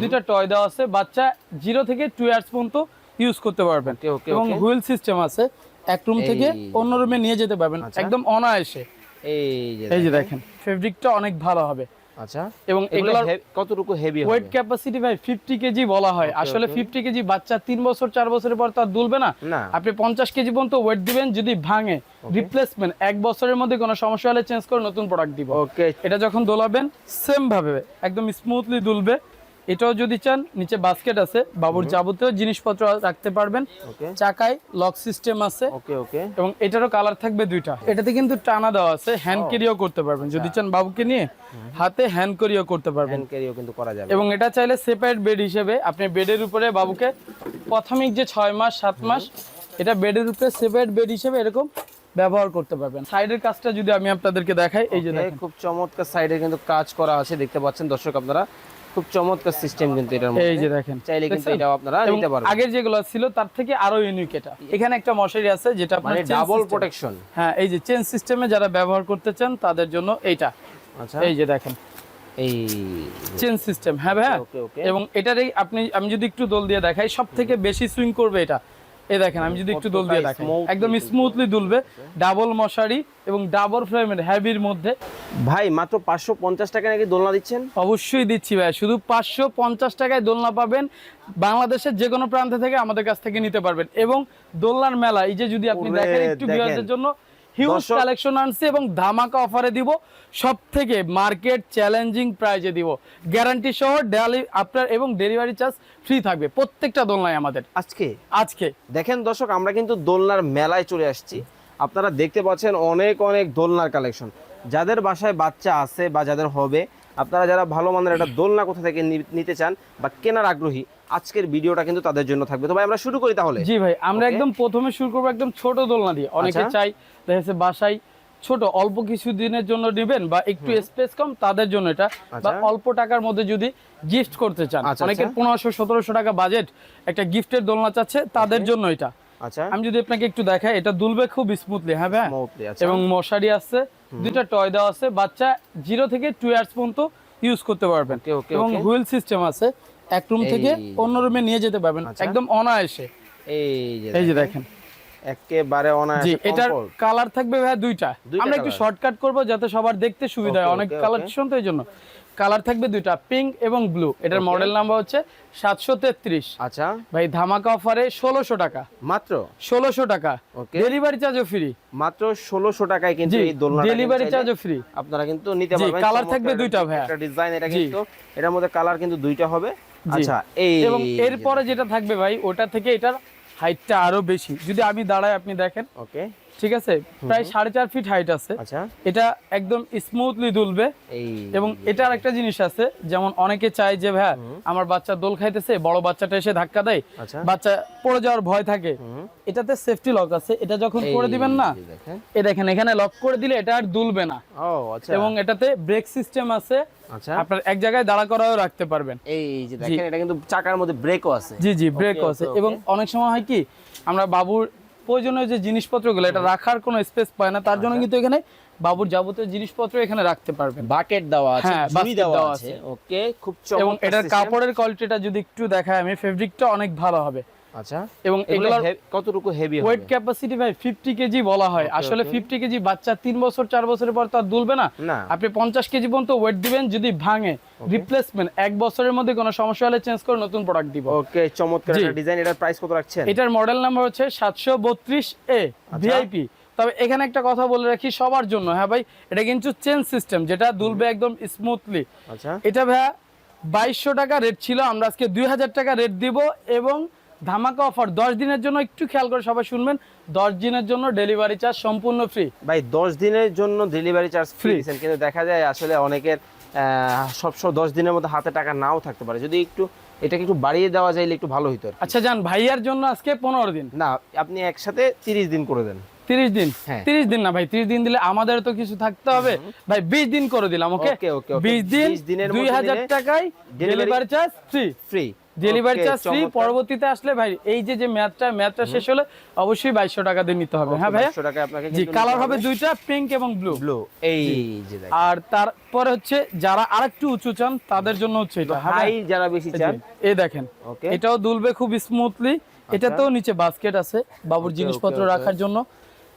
দুইটা টয় দেওয়া আছে। বাচ্চা জিরো থেকে টু ইয়ার্স পর্যন্ত ইউজ করতে পারবেন। এবং হুইল সিস্টেম আছে। এক রুম থেকে অন্য রুমে নিয়ে যেতে পারবেন। আচ্ছা। একদম অনায়াসে। এই যে এই যে দেখেন। ফেব্রিকটা অনেক ভালো হবে। আচ্ছা। এবং এগুলোর কতটুকু হেভি ওয়েট ক্যাপাসিটি ভাই ফিফটি কেজি বলা হয়। আসলে okay. ফিফটি কেজি বাচ্চা বছর বছরের পর তো দুলবে না। আপনি পঞ্চাশ কেজি পর্যন্ত ওয়েট দিবেন যদি ভাঙে রিপ্লেসমেন্ট এক বছরের মধ্যে কোনো সমস্যা হলে চেঞ্জ করে নতুন প্রোডাক্ট দিব। ওকে এটা যখন দোলাবেন সেম ভাবে একদম স্মুথলি দুলবে। এটাও যদি চান নিচে বাস্কেট আছে বাবুর যাবতীয় জিনিসপত্র রাখতে পারবেন। চাকায় লক সিস্টেম আছে। ওকে ওকে। এবং এটারও কালার থাকবে দুইটা। এটাতে কিন্তু টানা দেওয়া আছে হ্যান্ড ক্যারিও করতে পারবেন। যদি চান বাবুকে নিয়ে হাতে হ্যান্ড ক্যারিও করতে পারবেন। ক্যারিও কিন্তু করা যাবে। এবং এটা চাইলে সেপারেট বেড হিসেবে আপনি বেডের উপরে বাবুকে প্রাথমিক যে ছয় মাস সাত মাস এটা বেডের উপরে সেপারেট বেড হিসেবে এরকম ব্যবহার করতে পারবেন। সাইডের কাজটা যদি আমি আপনাদেরকে দেখাই এই যে দেখেন। খুব চমৎকার সাইডে কিন্তু কাজ করা আছে দেখতে পাচ্ছেন দর্শক আপনারা। খুব চমৎকার সিস্টেম কিন্তু এটার মধ্যে। এই যে দেখেন চাইলে কিন্তু এটাও আপনারা নিতে পারবেন। আগের যেগুলো ছিল তার থেকে আরও ইউনিক এটা। এখানে একটা মশারি আছে যেটা মানে ডাবল প্রোটেকশন হ্যাঁ এই যে চেন সিস্টেমে যারা ব্যবহার করতে চান তাদের জন্য এইটা। আচ্ছা। এই যে দেখেন। এই চেন সিস্টেম হ্যাঁ ভাই এবং এটারই আপনি আমি যদি একটু দোল দিয়ে দেখাই সব থেকে বেশি সুইং করবে এটা। এই দেখেন আমি যদি একটু দোল দিয়ে দেখেন একদম স্মুথলি দুলবে ডাবল মশারি এবং ডাবল ফ্রেমের হ্যাভির মধ্যে। ভাই মাত্র পাঁচশো পঞ্চাশ টাকা নাকি দোলনা দিচ্ছেন? অবশ্যই দিচ্ছি ভাই। শুধু পাঁচশো পঞ্চাশ টাকায় দোলনা পাবেন। বাংলাদেশের যে কোনো প্রান্ত থেকে আমাদের কাছ থেকে নিতে পারবেন। এবং দোলনার মেলা এই যে যদি আপনি দেখেন একটু বিরাজের জন্য হিউজ কালেকশন আনছি এবং ধামাকা অফারে দিব। সব থেকে মার্কেট চ্যালেঞ্জিং প্রাইজে দিব। গ্যারান্টি সহ ডেলি আপনার এবং ডেলিভারি চার্জ ফ্রি থাকবে। প্রত্যেকটা দোলনায় আমাদের। আজকে? আজকে। দেখেন দর্শক আমরা কিন্তু দোলনার মেলায় চলে আসছি। আপনারা দেখতে পাচ্ছেন অনেক অনেক দোলনার কালেকশন যাদের বাসায় বাচ্চা আছে বা যাদের হবে আপনারা যারা ভালো মানের একটা দোলনা কোথা থেকে নিতে চান বা কেনার আগ্রহী আজকের ভিডিওটা কিন্তু তাদের জন্য থাকবে। তো ভাই আমরা শুরু করি তাহলে। জি ভাই আমরা একদম প্রথমে শুরু করব একদম ছোট দোলনা দিয়ে। অনেকে আচ্ছা। চাই দেখেছে বাসায় ছোট অল্প কিছু দিনের জন্য নেবেন বা একটু স্পেস কম তাদের জন্য এটা। বা আচ্ছা। অল্প টাকার মধ্যে যদি গিফট করতে চান। আচ্ছা, অনেকের। পনেরোশো সতেরোশো টাকা বাজেট একটা গিফটের দোলনা চাচ্ছে তাদের জন্য এটা। আচ্ছা। আমি যদি আপনাকে একটু দেখাই এটা দুলবে খুব স্মুথলি হ্যাঁ ভাই। এবং মশারি আছে দুইটা টয় দেওয়া আছে বাচ্চা জিরো থেকে টু ইয়ার্স পর্যন্ত ইউজ করতে পারবেন। এবং হুইল সিস্টেম আছে এক রুম থেকে অন্য রুমে নিয়ে যেতে পারবেন আচ্ছা। একদম অনায়াসে। এই যে এই যে দেখেন, দেখেন। একেবারে অনায়াসে এটার কালার থাকবে ভাই দুইটা। আমরা একটু শর্টকাট করব যাতে সবার দেখতে সুবিধা হয় অনেক কালার কালেকশন তো এই জন্য। কালার থাকবে দুইটা পিঙ্ক এবং ব্লু। এটার মডেল নাম্বার হচ্ছে সাতশো তেত্রিশ। আচ্ছা। ভাই ধামাকা অফারে ষোলোশো টাকা। মাত্র? ষোলোশো টাকা. ডেলিভারি চার্জও ফ্রি মাত্র ষোলোশো টাকায় কিন্তু ডেলিভারি চার্জও ফ্রি আপনারা কিন্তু নিতে পারবেন। চমৎকার থাকবে দুইটা ভাইয়া। একটা ডিজাইন এটা কিন্তু এটার মধ্যে কালার কিন্তু দুইটা হবে। আচ্ছা এই এবং এরপরে যেটা থাকবে ভাই ওটা থেকে এটার হাইটটা আরও বেশি। যদি আমি দাঁড়াই আপনি দেখেন। ওকে ঠিক আছে? প্রায় সাড়ে চার ফিট হাইট আছে। আচ্ছা। এটা একদম স্মুথলি দুলবে। এবং এটার একটা জিনিস আছে যেমন অনেকে চায় যে ভাই আমার বাচ্চা দোল খাইতেছে বড় বাচ্চাটা এসে ধাক্কা দেয় আচ্ছা। বাচ্চা পড়ে যাওয়ার ভয় থাকে। এটাতে সেফটি লক আছে। এটা যখন করে দিবেন না এ দেখেন এখানে লক করে দিলে এটা আর দুলবে না। আচ্ছা। এবং এটাতে ব্রেক সিস্টেম আছে। আপনার এক জায়গায় দাঁড়া করাও রাখতে পারবেন। এই যে দেখেন এটা কিন্তু চাকার মধ্যে ব্রেকও আছে। জি জি ব্রেকও আছে। এবং অনেক সময় হয় কি আমরা বাবুর প্রয়োজনীয় যে জিনিসপত্রগুলো এটা রাখার কোনো স্পেস পায় না তার জন্য আচ্ছা। কিন্তু এখানে বাবুর যাবতীয় জিনিসপত্র এখানে রাখতে পারবেন বাকেট দেওয়া আছে হ্যাঁ, ঝুড়ি দেওয়া আছে। ওকে খুব এবং এটার। কাপড়ের কোয়ালিটিটা যদি একটু দেখায় আমি ফেব্রিকটা অনেক ভালো হবে আচ্ছা। এবং এগুলোর কতটুকু হেভি ওয়েট ক্যাপাসিটি ভাই ফিফটি কেজি বলা হয়। আসলে okay. ফিফটি কেজি বাচ্চা বছর বছরের পর তো আর দুলবে না। আপনি পঞ্চাশ কেজি পর্যন্ত ওয়েট দিবেন যদি ভাঙে রিপ্লেসমেন্ট এক বছরের মধ্যে কোনো সমস্যা হলে চেঞ্জ করে নতুন প্রোডাক্ট দিব। ওকে চমৎকার। একটা ডিজাইন এটার প্রাইস কত রাখছেন? এটার মডেল নাম্বার হচ্ছে সাতশো বত্রিশ এ আচ্ছা। ভিআইপি তবে এখানে একটা কথা বলে রাখি সবার জন্য। হ্যাঁ ভাই এটা কিন্তু চেঞ্জ সিস্টেম যেটা দুলবে একদম স্মুথলি আচ্ছা। এটা ভাইয়া বাইশশো টাকা রেট ছিল আমরা আজকে দুই হাজার টাকা রেট দিব এবং ধামাকা অফার দশ দিনের জন্য একটু খেয়াল করে সবাই শুনবেন দশ দিনের জন্য ডেলিভারি চার্জ সম্পূর্ণ ফ্রি ভাই দশ দিনের জন্য ডেলিভারি চার্জ ফ্রি কিন্তু দেখা যায় আসলে অনেকের সবসময় দশ দিনের মধ্যে হাতে টাকা নাও থাকতে পারে। যদি একটু এটাকে একটু বাড়িয়ে দেওয়া যাইলে একটু ভালো হতো আচ্ছা যান ভাইয়ার জন্য আজকে পনেরো দিন। না আপনি একসাথে তিরিশ দিন করে দেন। তিরিশ দিন? হ্যাঁ। তিরিশ দিন না ভাই তিরিশ দিন দিলে আমাদের তো কিছু থাকতে হবে। ভাই বিশ দিন করে দিলাম ওকে। বিশ দিন দুই হাজার টাকায় delivery charge free free delivery charge free পরবর্তীতে আসলে ভাই এই যে যে ম্যাথটা ম্যাথটা শেষ হলে অবশ্যই বাইশশো টাকা দিয়ে নিতে হবে। হ্যাঁ ভাইয়া? 2200 টাকায় আপনাকে জি কালার হবে দুইটা পিঙ্ক এবং ব্লু ব্লু এই যে দেখেন। আর তারপরে হচ্ছে যারা আরেকটু উঁচু চান তাদের জন্য হচ্ছে এটা হ্যাঁ হাই যারা বেশি চান। এই দেখেন। এটাও দুলবে খুব স্মুথলি এটাতেও নিচে বাস্কেট আছে বাবুর জিনিসপত্র. রাখার জন্য।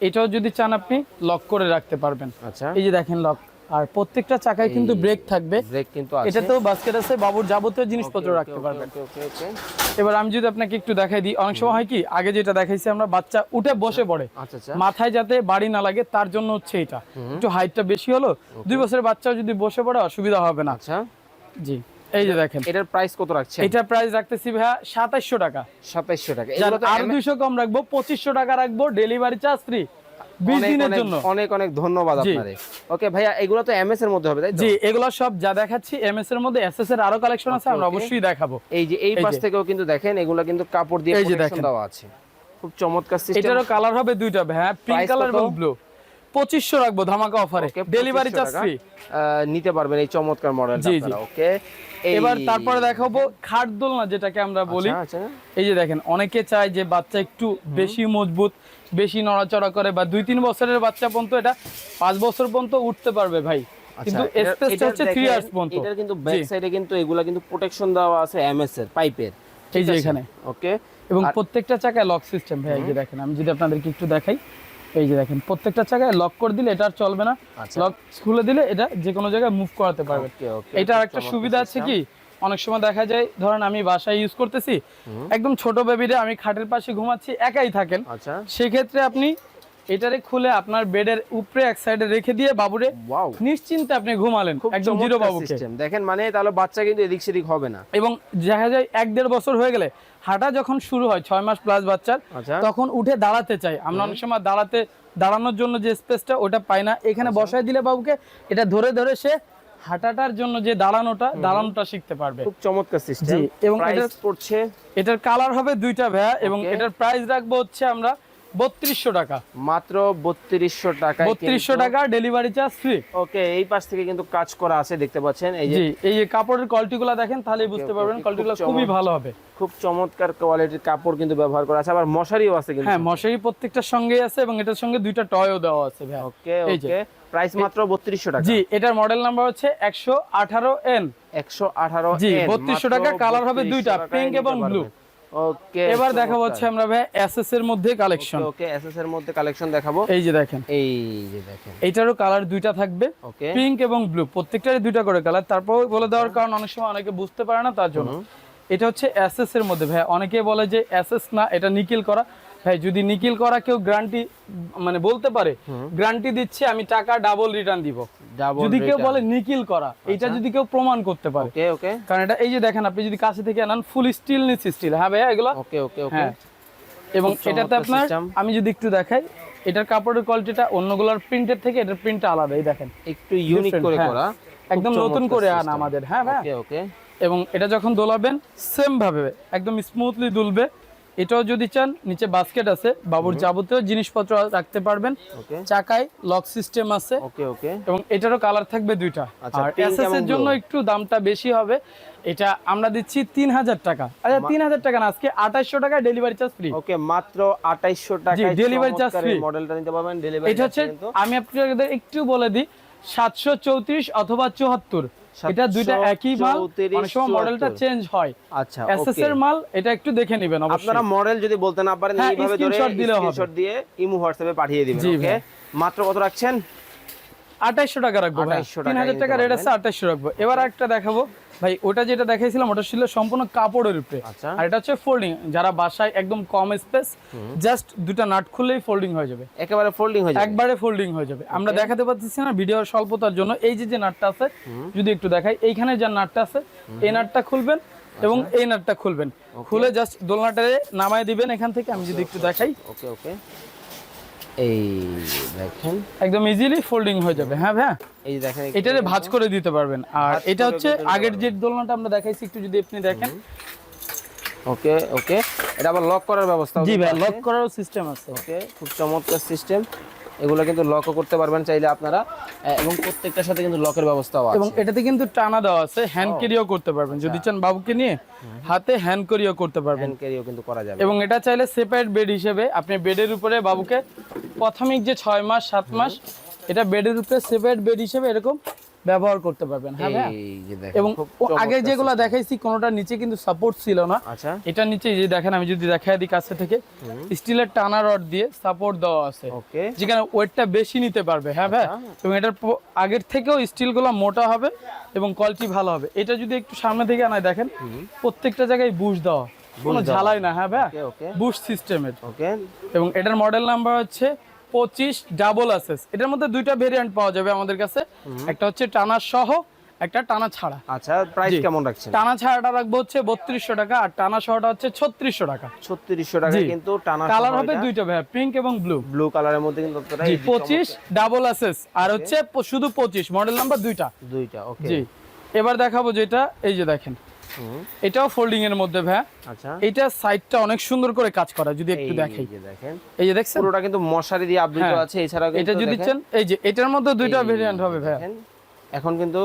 এটাও যদি চান আপনি লক করে রাখতে পারবেন। আচ্ছা। এই যে দেখেন লক আর প্রত্যেকটা চাকায় কিন্তু ব্রেক থাকবে। ব্রেক কিন্তু আছে। এটাতেও বাস্কেট আছে বাবুর যাবতীয় জিনিসপত্র রাখতে পারবেন. এবার আমি যদি আপনাকে একটু দেখাই দিই অনেক সময় হয় কি আগে যেটা দেখাইছি আমরা বাচ্চা উঠে বসে পড়ে। আচ্ছা আচ্ছা। মাথায় যাতে বাড়ি না লাগে তার জন্য হচ্ছে এটা। একটু হাইটটা বেশি হলো দুই বছরের বাচ্চাও যদি বসে পড়ে অসুবিধা হবে না। আচ্ছা। জি এই যে দেখেন। এটার প্রাইস কত রাখছেন? এটা প্রাইস রাখতেছি ভাইয়া সাতাইশশো টাকা। 2700 টাকা। তো দুইশো কম রাখব পঁচিশশো টাকা রাখব ডেলিভারি চার্জ ফ্রি অনেক দিনের অনেক জন্য। অনেক অনেক ধন্যবাদ আপনাদের। ওকে ভাইয়া এগুলো তো এমএস এর মধ্যে হবে তাই তো? জি এগুলো সব যা দেখাচ্ছি এমএস এর মধ্যে এসএস এর আরও কালেকশন আছে আমরা অবশ্যই দেখাবো। এই যে এই পাশ থেকেও কিন্তু দেখেন এগুলো কিন্তু কাপড় দিয়ে প্রোটেকশন দেওয়া আছে। খুব চমৎকার সিস্টেম এটারও কালার হবে দুইটা হ্যাঁ পিঙ্ক কালার কত? এবং ব্লু পঁচিশশো রাখব ধামাকা অফারে ডেলিভারি চার্জ ফ্রি নিতে পারবেন এই চমৎকার জি। ওকে? এবার তারপরে দেখাবো খাট দোলনা যেটাকে আমরা বলি। আচ্ছা। এই যে দেখেন অনেকে চায় যে বাচ্চা একটু বেশি মজবুত বেশি নড়াচড়া করে বা দুই তিন বছরের বাচ্চা পর্যন্ত এটা পাঁচ বছর পর্যন্ত উঠতে পারবে ভাই। কিন্তু স্পেসটা হচ্ছে থ্রি ইয়ার্স পর্যন্ত। আচ্ছা, কিন্তু ব্যাক সাইডে কিন্তু এগুলা কিন্তু প্রোটেকশন দেওয়া আছে এমএস এর পাইপের এই যে এখানে। ওকে? এবং প্রত্যেকটা চাকায় লক সিস্টেম ভাই এই যে দেখেন আমি যদি আপনাদেরকে একটু দেখাই। এই যে দেখেন প্রত্যেকটা চাকায় লক করে দিলে এটা আর চলবে না। আচ্ছা। লক খুলে দিলে এটা যে কোনো জায়গায় মুভ করাতে পারবে। ওকে ওকে এটা একটা সুবিধা আছে কি? অনেক সময় দেখা যায় ধরেন আমি বাসায় ইউজ করতেছি একদম ছোট বেবিরে আমি খাটের পাশে ঘুমাচ্ছি একাই থাকেন। আচ্ছা। সেক্ষেত্রে আপনি এটারে খুলে আপনার বেডের উপরে এক সাইডে রেখে দিয়ে বাবুরে নিশ্চিন্তে আপনি ঘুমালেন একদম জিরো বাবুকে। দেখেন মানে তাহলে বাচ্চা কিন্তু এদিক সেদিক হবে না। এবং দেখা যায় এক দেড় বছর হয়ে গেলে হাঁটা যখন শুরু হয় ছয় মাস প্লাস বাচ্চার আচ্ছা। তখন উঠে দাঁড়াতে চাই। আমরা অনেক সময় দাঁড়াতে দাঁড়ানোর জন্য যে স্পেসটা ওটা পাই না। এখানে আচ্ছা। বসায় দিলে বাবুকে এটা ধরে ধরে সে হাঁটাটার জন্য যে দাঁড়ানোটা দাঁড়ানোটা শিখতে পারবে। খুব চমৎকার সিস্টেম এবং এটা- পড়ছে? এটার কালার হবে দুইটা ভ্যা এবং এটার প্রাইস রাখব হচ্ছে আমরা বত্রিশশো টাকা। মাত্র বত্রিশশো টাকা বত্রিশশো টাকা ডেলিভারি চার্জ ফ্রি ওকে এই পাশ থেকে কিন্তু কাজ করা আছে দেখতে পাচ্ছেন এই যে এই যে কাপড়ের কোয়ালিটিগুলো দেখেন তাহলেই বুঝতে পারবেন কোয়ালিটিগুলো খুবই ভালো হবে। খুব চমৎকার কোয়ালিটির কাপড় কিন্তু ব্যবহার করা আছে আবার মশারিও আছে কিন্তু হ্যাঁ মশারি প্রত্যেকটার সঙ্গেই আছে এবং এটার সঙ্গে দুইটা টয়ও দেওয়া আছে ভাই ওকে ওকে প্রাইস মাত্র বত্রিশশো টাকা। জি এটার মডেল নাম্বার হচ্ছে একশো আঠারো এন একশো আঠারো জি, 3200 টাকা, colour হবে দুইটা, pink এবং blue। ওকে এবার দেখাবো হচ্ছে আমরা ভাই এসএস এর মধ্যে কালেকশন ওকে এসএস এর মধ্যে কালেকশন দেখাবো। এই যে দেখেন। এই যে দেখেন। এইটারও কালার দুইটা থাকবে। ওকে। পিঙ্ক এবং ব্লু প্রত্যেকটারই দুইটা করে কালার তারপর বলে দেওয়ার কারণ অনেক সময় অনেকে বুঝতে পারে না তার জন্য। এটা হচ্ছে এসএস এর মধ্যে ভাই। অনেকে বলে যে এসএস না এটা নিকিল করা। ভাই যদি নিকিল করা কেউ গ্যারান্টি মানে বলতে পারে গ্যারান্টি দিচ্ছে আমি টাকা ডাবল রিটার্ন দিব। যদি কেউ বলে নিকিল করা এটা আচ্ছা। যদি কেউ প্রমাণ করতে পারে। ওকে ওকে কারণ এটা এই যে দেখেন আপনি যদি কাছে থেকে আনান ফুল স্টিল নিচ স্টিল হ্যাঁ ভাইয়া এগুলো? ওকে ওকে ওকে হ্যাঁ। এবং এটাতে আপনার আমি যদি একটু দেখাই এটার কাপড়ের কোয়ালিটিটা অন্যগুলোর প্রিন্টের থেকে এটার প্রিন্টটা আলাদা এই দেখেন। একটু ইউনিক করে হ্যাঁ। করা। একদম নতুন করে আনা আমাদের হ্যাঁ ভাই ওকে ওকে এবং এটা যখন দোলাবেন সেম ভাবে একদম স্মুথলি দুলবে। এটাও যদি চান নিচে বাস্কেট আছে বাবুর যাবতীয় জিনিসপত্র রাখতে পারবেন। চাকায় লক সিস্টেম আছে। ওকে ওকে। এবং এটারও কালার থাকবে দুইটা। আচ্ছা, আর এসএস এর জন্য একটু দামটা বেশি হবে। এটা আমরা দিচ্ছি তিন হাজার টাকা। আচ্ছা তিন হাজার টাকা না আজকে আঠাশশো টাকা ডেলিভারি চার্জ ফ্রি ওকে মাত্র 2800 টাকা delivery charge free। মডেলটা নিতে পারবেন ডেলিভারি এটা হচ্ছে আমি আপনাদের একটু বলে দিই সাতশো চৌত্রিশ অথবা চুয়াত্তর। এটা দুইটা একই মাল অনেক সময় মডেলটা চেঞ্জ হয়। আচ্ছা এসএস এর মাল এটা একটু দেখে নেবেন অবশ্যই। আপনারা মডেল যদি বলতে না পারেন হ্যাঁ, এইভাবে ধরে। স্ক্রিনশট দিয়ে ইমো হোয়াটসঅ্যাপে পাঠিয়ে দিবেন ওকে মাত্র কত রাখছেন? 2800 টাকা রাখব 2800 তিন হাজার টাকা রেট আছে 2800 রাখব। এবার একটা দেখাবো। ভাই ওটা যেটা দেখাইছিলাম ওটা ছিল সম্পূর্ণ কাপড়ের উপরে। আচ্ছা। আর এটা হচ্ছে ফোল্ডিং যারা বাসায় একদম কম স্পেস জাস্ট দুটা নাট খুললেই ফোল্ডিং হয়ে যাবে। একেবারে ফোল্ডিং হয়ে যাবে। একবারে ফোল্ডিং হয়ে যাবে। আমরা দেখাতে পারতেছি না ভিডিওর স্বল্পতার জন্য। এই যে যে নাটটা আছে যদি একটু দেখাই এইখানে যে নাটটা আছে এই নাটটা খুলবেন এবং আচ্ছা। এই নাটটা খুলবেন। খুলে জাস্ট দোলনাটারে নামায় দিবেন এখান থেকে আমি যদি একটু দেখাই। ওকে ওকে এই দেখেন। একদম ইজিলি ফোল্ডিং হয়ে যাবে। হ্যাঁ হ্যাঁ এই দেখেন এটারে ভাঁজ করে দিতে পারবেন। আর এটা হচ্ছে আগের যে দোলনাটা আমরা দেখাইছি একটু যদি আপনি দেখেন। ওকে ওকে। এটা আবার লক করার ব্যবস্থা জি ভাই লক করারও সিস্টেম আছে। ওকে খুব চমৎকার সিস্টেম এগুলো কিন্তু লকও করতে পারবেন চাইলে আপনারা এবং প্রত্যেকটার সাথে কিন্তু লকের ব্যবস্থাও এবং এটাতে কিন্তু টানা দেওয়া আছে হ্যান্ড ক্যারিও করতে পারবেন। যদি চান বাবুকে নিয়ে হাতে হ্যান্ড ক্যারিও করতে পারবেন। হ্যান্ড ক্যারিও কিন্তু করা যাবে। এবং এটা চাইলে সেপারেট বেড হিসেবে আপনি বেডের উপরে বাবুকে প্রাথমিক যে ছয় মাস সাত মাস এটা বেডের উপরে সেপারেট বেড হিসেবে এরকম ব্যবহার করতে পারবেন। হ্যাঁ এবং আগে যেগুলো দেখাইছি কোনোটার নিচে কিন্তু সাপোর্ট ছিল না। আচ্ছা। এটা নিচে যে দেখেন আমি যদি দেখাই দিই কাছে থেকে স্টিলের টানা রড দিয়ে সাপোর্ট দেওয়া আছে। যেখানে ওয়েটটা বেশি নিতে পারবে হ্যাঁ ভাই আচ্ছা। এবং এটার আগের থেকেও স্টিলগুলো মোটা হবে এবং কোয়ালিটি ভালো হবে। এটা যদি একটু সামনে থেকে আনায় দেখেন প্রত্যেকটা জায়গায় বুশ দেওয়া। কোনো ঝালাই না হ্যাঁ ভাই বুশ সিস্টেমের এবং এটার মডেল নাম্বার হচ্ছে পঁচিশ ডাবল অ্যাসেস এটার মধ্যে দুইটা ভেরিয়েন্ট পাওয়া যাবে আমাদের কাছে। একটা হচ্ছে টানা সহ একটা টানা ছাড়া। আচ্ছা প্রাইস কেমন রাখছেন? টানা ছাড়াটা রাখব হচ্ছে বত্রিশশো টাকা আর টানা সহটা হচ্ছে ছত্রিশশো টাকা। ছত্রিশশো টাকা কিন্তু টানা কালার হবে দুইটা ভাইয়া পিঙ্ক এবং ব্লু ব্লু কালারের মধ্যে কিন্তু আপনারা ডাবল অ্যাসেস আর হচ্ছে শুধু পঁচিশ মডেল নাম্বার দুইটা। দুইটা ওকে জি। এবার দেখাবো যেটা এই যে দেখেন। এটাও ফোল্ডিং এর মধ্যে ভ্যা আচ্ছা। এটা সাইডটা অনেক সুন্দর করে কাজ করা যদি একটু দেখাই। দেখেন। এই যে দেখছেন? পুরোটা কিন্তু মশারি দিয়ে আবৃত হ্যাঁ। আছে এছাড়া এটা যদি চান এই যে এটার মধ্যে দুইটা ভেরিয়েন্ট হবে ভাইয়া এখন কিন্তু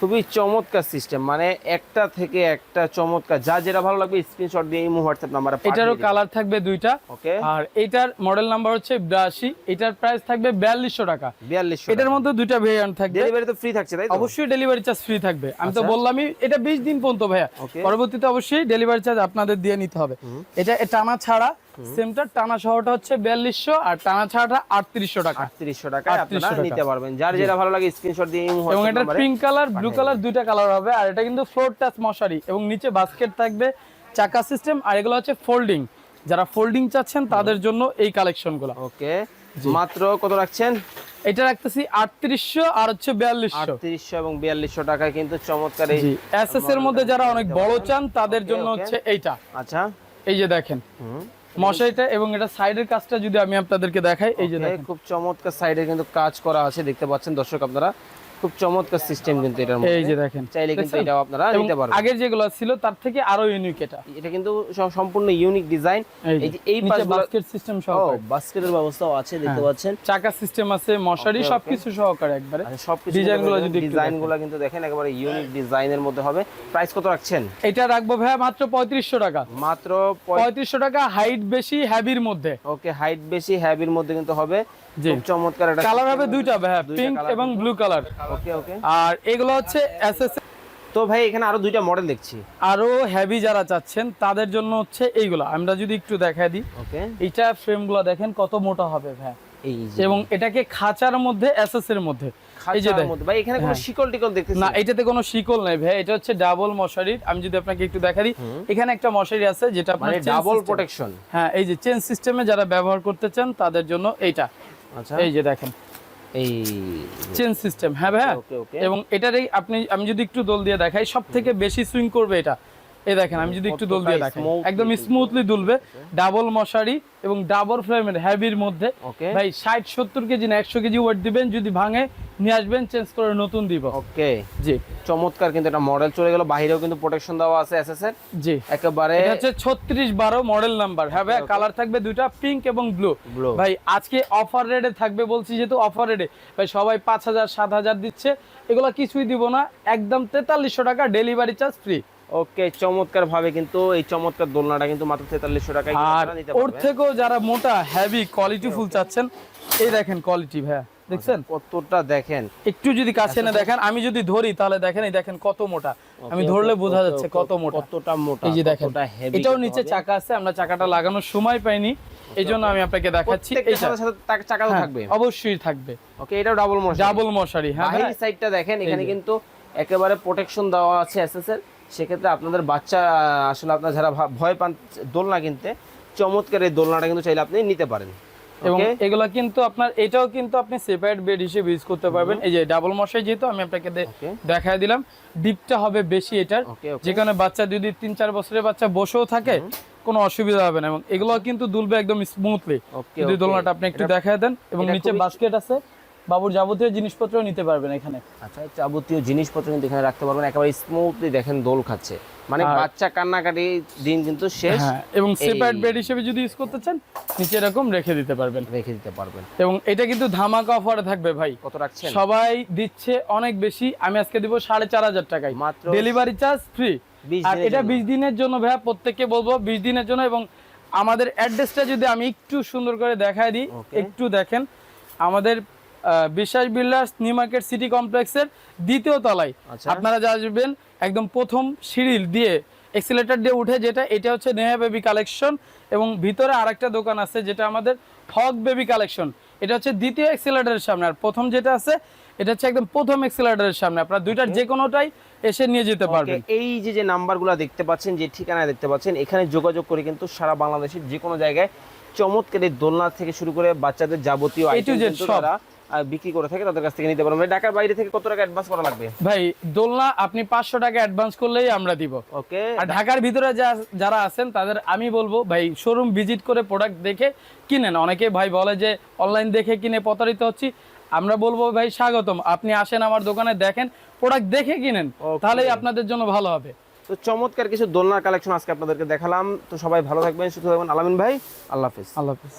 খুবই চমৎকার সিস্টেম। মানে একটা থেকে একটা চমৎকার। যা যেটা ভালো লাগবে স্ক্রিনশট দিয়ে ইমো হোয়াটসঅ্যাপ নাম্বারে এটারও কালার থাকবে দুইটা। ওকে আর এটার মডেল নাম্বার হচ্ছে বিরাশি। এটার প্রাইস থাকবে বিয়াল্লিশশো টাকা। 4200 এটার মধ্যে দুইটা ভেরিয়েন্ট থাকবে। ডেলিভারি তো ফ্রি থাকছে তাই তো? অবশ্যই ডেলিভারি চার্জ ফ্রি থাকবে। আমি তো আচ্ছা। বললামই এটা বিশ দিন পর্যন্ত ভাইয়া। পরবর্তীতে অবশ্যই ডেলিভারি চার্জ আপনাদের দিয়ে নিতে হবে। এটা টানা ছাড়া। সেমটা টানা সহটা হচ্ছে বিয়াল্লিশশো আর টানা ছাড়াটা আটত্রিশশো টাকা। 3800 টাকায় 3800 আপনারা নিতে পারবেন। যার যেটা ভালো লাগে স্ক্রিনশট দিয়ে ইমো এবং নাম্বারে পিঙ্ক কালার ব্লু কালার দুইটা কালার হবে আর এটা কিন্তু ফ্লোর টাচ মশারি এবং নিচে বাস্কেট থাকবে চাকা সিস্টেম আর এগুলো হচ্ছে ফোল্ডিং যারা ফোল্ডিং চাচ্ছেন তাদের জন্য এই কালেকশনগুলো ওকে মাত্র কত রাখছেন? এটা রাখতেছি আটত্রিশশো আর হচ্ছে বিয়াল্লিশশো। 3800 এবং 4200 টাকায় কিন্তু চমৎকার এই এসএস এর মধ্যে যারা অনেক বড় চান তাদের জন্য হচ্ছে এইটা। আচ্ছা। এই যে দেখেন হুম। মশারিটা এবং এটা সাইডের কাজটা যদি আমি আপনাদেরকে দেখাই এই যে দেখেন। খুব চমৎকার সাইডে কিন্তু কাজ করা আছে দেখতে পাচ্ছেন দর্শক আপনারা। খুব চমৎকার সিস্টেম কিন্তু এটার মধ্যে। এই যে দেখেন। চাইলে কিন্তু? এটাও আপনারা নিতে পারবেন। আগের যেগুলো ছিল তার থেকে আরও ইউনিক এটা। এটা কিন্তু সম্পূর্ণ ইউনিক ডিজাইন এই যে এই পাশগুলো বাস্কেট সিস্টেম সহকারে। বাস্কেটের ব্যবস্থাও আছে দেখতে হ্যাঁ। পাচ্ছেন। চাকা সিস্টেম আছে মশারি. সবকিছু সহকারে একবারে। আচ্ছা সবকিছু Design গুলো যদি ডিজাইনগুলো কিন্তু দেখেন একেবারে ইউনিক ডিজাইনের মধ্যে হবে। প্রাইস কত রাখছেন? এটা রাখব ভাইয়া মাত্র পঁয়ত্রিশশো টাকা। মাত্র পঁয়ত্রিশশো টাকা হাইট বেশি হ্যাভির মধ্যে। ওকে হাইট বেশি হেভির মধ্যে কিন্তু হবে। জি। চমৎকার একটা কালার হবে দুইটা ভাইয়া পিঙ্ক এবং ব্লু কালার ওকে ওকে আর এগুলো হচ্ছে এসএস তো ভাই এখানে আরও দুইটা মডেল দেখছি। আরও হেভি যারা চাচ্ছেন তাদের জন্য হচ্ছে এইগুলো। আমরা যদি একটু দেখায় দিই। ওকে এইটা ফ্রেমগুলো দেখেন কত মোটা হবে ভাই। এবং এটাকে খাঁচার মধ্যে এসএস এর মধ্যে। এই যে ভাই এখানে কোনো হ্যাঁ। শিকল টিকল দেখতেছি না এটাতে কোনো শিকল নাই ভাই। এটা হচ্ছে ডাবল মশারি আমি যদি আপনাকে একটু দেখা দিই। এখানে একটা মশারি আছে যেটা আপনার মানে ডাবল প্রোটেকশন হ্যাঁ এই যে চেন সিস্টেমে যারা ব্যবহার করতে চান তাদের জন্য এইটা। আচ্ছা। এই যে দেখেন এই চেন সিস্টেম হ্যাঁ ভাই। ওকে ওকে এবং এটারই আপনি আমি যদি একটু দোল দিয়ে দেখাই সব থেকে বেশি সুইং করবে এটা। এই দেখেন আমি যদি একটু দোল দিয়ে smoothly একদম স্মুথলি দুলবে। ডাবল মশারি এবং ডাবল ফ্রেমের হেভির মধ্যে। ভাই ষাট সত্তর কেজি না একশো কেজি ওয়েট দিবেন যদি ভাঙে নিয়ে আসবেন চেঞ্জ করে নতুন দিব। ওকে জি। চমৎকার কিন্তু একটা মডেল চলে গেল। বাইরেও কিন্তু প্রোটেকশন দেওয়া আছে এসএস এর জি। একেবারে এটা হচ্ছে ছত্রিশ বারো মডেল নাম্বার হ্যাঁ ভাই কালার থাকবে দুইটা পিঙ্ক এবং ব্লু। ভাই আজকে অফার রেটে থাকবে বলছি যেহেতু অফার রেটে ভাই সবাই পাঁচ হাজার সাত হাজার দিচ্ছে। এগুলা কিছুই দিব না। একদম তেতাল্লিশশো টাকা ডেলিভারি চার্জ ফ্রি ওকে চমৎকার ভাবে কিন্তু এই চমৎকার দোলনাটা কিন্তু মাত্র তেতাল্লিশশো টাকায় আর ওর থেকেও যারা মোটা হেভি কোয়ালিটি ফুল চাচ্ছেন এই দেখেন কোয়ালিটি ভাইয়া দেখছেন? কতটা দেখেন? একটু যদি কাছে এনে দেখেন আমি যদি ধরি তাহলে দেখেন এই দেখেন কত মোটা। আমি ধরলে বোঝা যাচ্ছে কত মোটা। কতটা মোটা এই যে দেখেন এটাও নিচে চাকা আছে আমরা চাকাটা লাগানোর সময় পাইনি এই জন্য আমি আপনাকে দেখাচ্ছি এইটা। সাথে সাথে চাকাও হ্যাঁ, থাকবে। অবশ্যই থাকবে। ওকে এটাও ডাবল মোশন ডাবল মশারি হ্যাঁ ভাই? সাইডটা দেখেন এখানে কিন্তু একেবারে প্রোটেকশন দেওয়া আছে এসএস এর সেক্ষেত্রে আপনাদের বাচ্চা আসলে আপনার যারা ভয় পান দোলনা কিনতে চমৎকার এই দোলনাটা কিন্তু চাইলে আপনি নিতে পারেন। এবং এগুলা কিন্তু আপনার এটাও কিন্তু আপনি সেপারেট বেড হিসেবে ইউজ করতে পারবেন। এই যে ডাবল মশাই যেহেতু আমি আপনাকে দেখায় দিলাম ডিপটা হবে বেশি এটার। যেখানে বাচ্চা যদি তিন চার বছরের বাচ্চা বসেও থাকে কোনো অসুবিধা হবে না। এবং এগুলো কিন্তু দুলবে একদম স্মুথলি যদি দোলনাটা আপনি একটু দেখায় দেন এবং নিচে বাস্কেট আছে। বাবুর যাবতীয় জিনিসপত্র নিতে পারবেন এখানে। আচ্ছা যাবতীয় জিনিসপত্র কিন্তু এখানে রাখতে পারবেন। একেবারে স্মুথলি দেখেন দোল খাচ্ছে। মানে বাচ্চা কান্নাকাটি দিন কিন্তু শেষ। হ্যাঁ এবং সেপারেট বেড হিসেবে যদি ইউজ করতে চান নিচে এরকম রেখে দিতে পারবেন। রেখে দিতে পারবেন। এবং এটা কিন্তু ধামাকা অফারে থাকবে ভাই। কত রাখছেন? সবাই দিচ্ছে অনেক বেশি। আমি আজকে দিব সাড়ে চার হাজার টাকায়। মাত্র ডেলিভারি চার্জ ফ্রি আর এটা। বিশ দিনের জন্য ভাইয়া প্রত্যেককে বলব বিশ দিনের জন্য। এবং আমাদের অ্যাড্রেসটা যদি আমি একটু সুন্দর করে দেখায় দিই একটু দেখেন। আমাদের বিশ্বাস বিল্ডার্স নিউ মার্কেট সিটি কমপ্লেক্সের দ্বিতীয় তলায়। আচ্ছা। আপনারা যা আসবেন একদম প্রথম সিঁড়ি দিয়ে এক্সিলেটর দিয়ে উঠে যেটা এটা হচ্ছে নেহা বেবি কালেকশন এবং ভিতরে আরেকটা দোকান আছে যেটা আমাদের হক বেবি কালেকশন। এটা হচ্ছে দ্বিতীয় এক্সিলেটরের সামনে। আর প্রথম যেটা আছে এটা হচ্ছে একদম প্রথম এক্সিলেটরের সামনে। আপনারা দুইটার যে কোনোটাই এসে নিয়ে যেতে পারবেন। এই যে যে নাম্বারগুলো দেখতে পাচ্ছেন যে ঠিকানা দেখতে পাচ্ছেন এখানে যোগাযোগ করে কিন্তু সারা বাংলাদেশের যে কোনো জায়গায় চমৎকার দোলনা থেকে শুরু করে বাচ্চাদের যাবতীয় আইটেম বিক্রি করে থাকে তাদের কাছ থেকে নিতে পারবেন। ঢাকার বাইরে থেকে কত টাকা অ্যাডভান্স করা লাগবে? ভাই দোলনা আপনি পাঁচশো টাকা অ্যাডভান্স করলেই আমরা দিব। ওকে। আর ঢাকার ভিতরে যা- যারা আছেন তাদের আমি বলব ভাই শোরুম ভিজিট করে প্রোডাক্ট দেখে কিনেন। অনেকে ভাই বলে যে অনলাইন দেখে কিনে প্রতারিত হচ্ছি। আমরা বলব ভাই স্বাগতম। আপনি আসেন আমার দোকানে দেখেন প্রোডাক্ট দেখে কিনেন. তাহলেই আপনাদের জন্য ভালো হবে। তো চমৎকার কিছু দোলনার কালেকশন আজকে আপনাদেরকে দেখালাম। তো সবাই ভালো থাকবেন সুস্থ থাকবেন। আলামিন ভাই আল্লাহ হাফিজ। আল্লাহ হাফিজ।